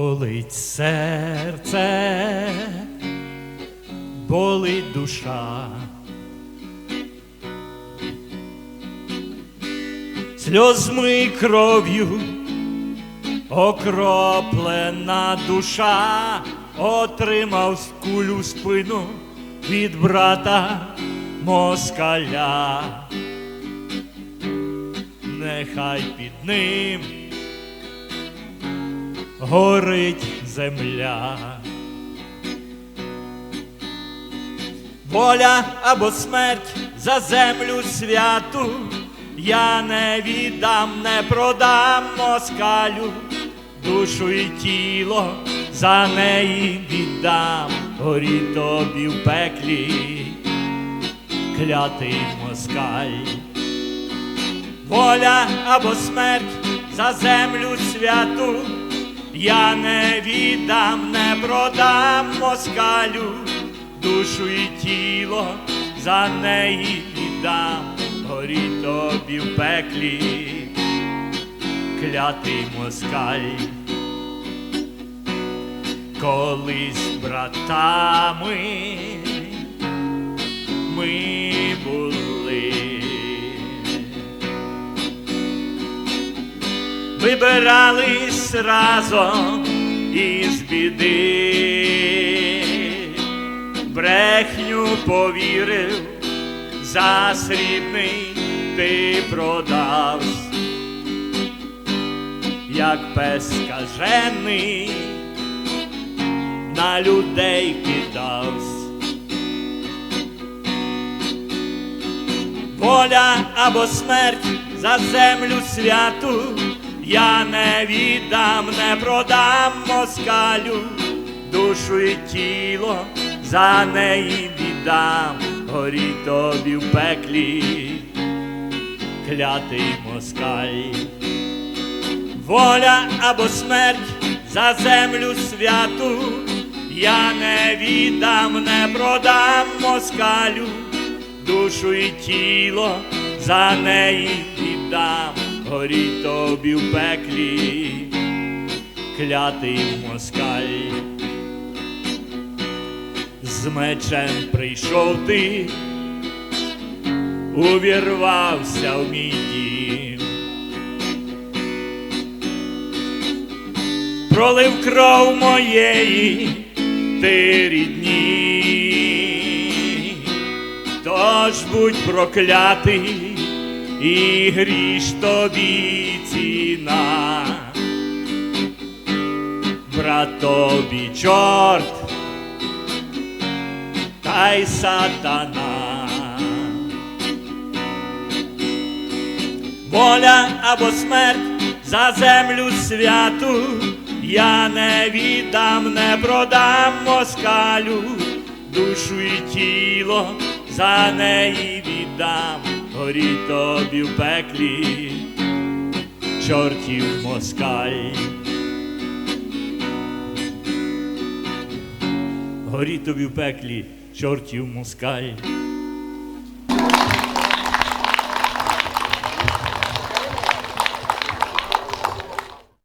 Болить серце, болить душа. Сльозми кров'ю окроплена душа, отримав кулю спину від брата москаля. Нехай під ним горить земля. Воля або смерть за землю святу, я не віддам, не продам москалю, душу і тіло за неї віддам, горі тобі в пеклі, клятий москаль. Воля або смерть за землю святу, я не віддам, не продам москалю, душу і тіло за неї віддам, горі тобі в пеклі, клятий москаль. Колись братами ми були. Вибирались разом із біди, брехню повірив, за срібний ти продавсь, як пес скажений, на людей кидавсь. Воля або смерть за землю святу, я не віддам, не продам москалю, душу і тіло за неї віддам, горі тобі в пеклі, клятий москаль. Воля або смерть за землю святу, я не віддам, не продам москалю, душу і тіло за неї віддам, горі тобі в пеклі, клятий москаль. З мечем прийшов ти, увірвався в мій дім. Пролив кров моєї ти рідні, тож будь проклятий і гріш тобі ціна, брат тобі чорт та й сатана. Воля або смерть за землю святу, я не віддам, не продам москалю, душу і тіло за неї віддам, горі тобі в пеклі, чортів москаль. Горі тобі в пеклі, чортів москаль.